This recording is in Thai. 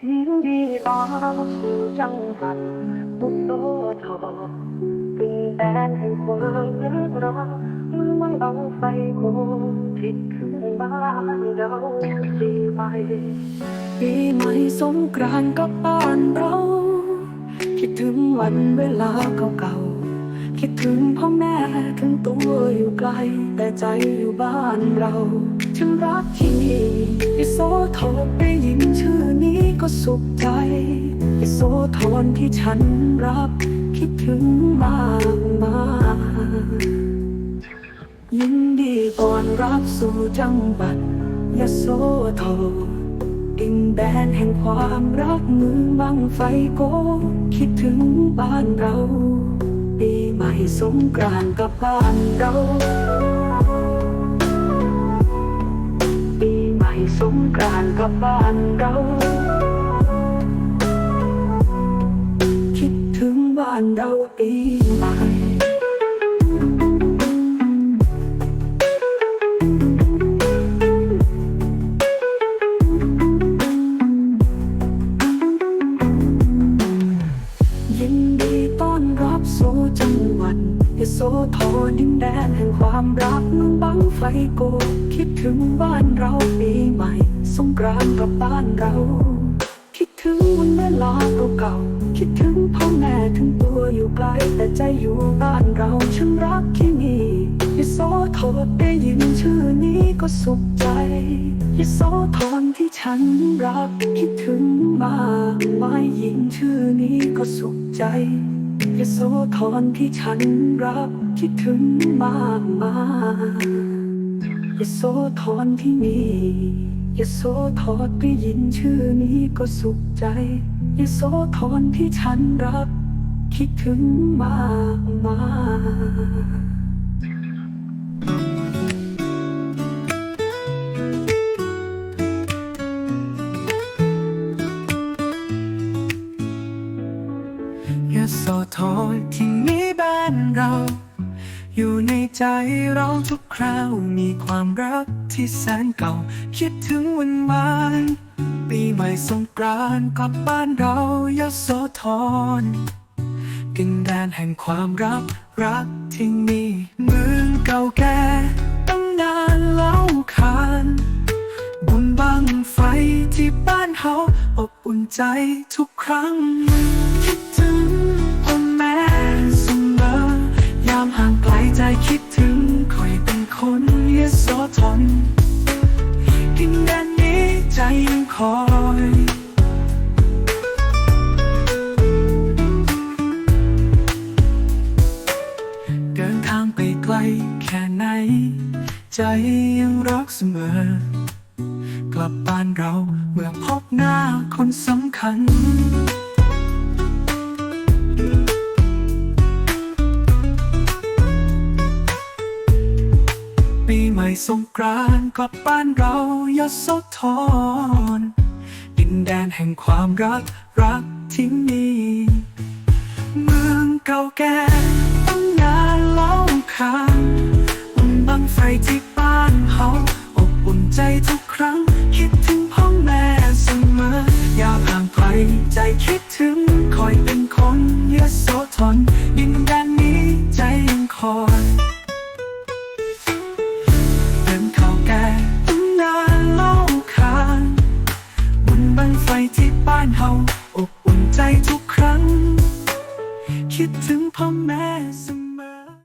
ทิ้งดีรอจังหัดบุโตทองดินแดนแห่งความรักเมื่อมันเอาไฟโคคิดถึงบ้านเราดีไหมปีใหม่สงกรานต์กับบ้านเรา คิดถึงวันเวลาเก่าๆ คิดถึงพ่อแม่ถึงตัวอยู่ไกล แต่ใจอยู่บ้านเราฉันรักที่นี่อิโสธรได้ยินชื่อนี้ก็สุขใจอิโสธรที่ฉันรัก คิดถึงมากมากยินดีต้อนรับสู่จังหวัดยโสธรดินแดนแห่งความรักมือบังไฟโก คิดถึงบ้านเรา ปีใหม่สงกรานต์กับบ้านเราปีใหม่สงกรานต์กับบ้านเราคิดถึงบ้านเราปีใหม่ ธรดินแดนแห่งความรักเมืองบังไฟโก คิดถึงบ้านเราปีใหม่ สงกรานต์กับบ้านเรา คิดถึงวันเวลาเก่าๆคิดถึงพ่อแม่ถึงตัวอยู่ไกลแต่ใจอยู่บ้านเราฉันรักที่นี่ยโสธรได้ยินชื่อนี้ก็สุขใจยโสธรที่ฉันรักคิดถึงมากไม่ยินชื่อนี้ก็สุขใจ ยโสธรที่ฉันรักคิดถึงมากมากยโสธรที่นี่ยโสธรได้ยินชื่อนี้ก็สุขใจยโสธรที่ฉันรักคิดถึงมากมาย ยโสธรที่มีบ้านเรา อยู่ในใจเราทุกคราวมีความรักที่แสนเก่า คิดถึงวันวานปีใหม่สงกรานต์กับบ้านเรายโสธรดินแดนแห่งความรักรักที่มีเมืองเก่าแก่ตั้งนานเล่าขานบุญบังไฟที่บ้านเฮาอบอุ่นใจทุกครั้ง ยังคอยเดินทางไปไกลแค่ไหน ใจยังรักเสมอ กลับบ้านเราเมื่อพบหน้าคนสำคัญ ปีใหม่สงกรานต์กลับบ้านเรายโสธรดินแดนแห่งความรักรักที่มีเมืองเก่าแก่ตั้งนานเล่าขานอุ่นบังไฟที่บ้านเฮาอบอุ่นใจทุกครั้ง คิดถึงพ่อแม่เสมอ ยามห่างไกลใจคิดถึงคอยเป็นคนยโสธรดินแดนนี้ใจยังคอย ไฟที่บ้านเฮาอบอุ่นใจทุกครั้ง คิดถึงพ่อแม่เสม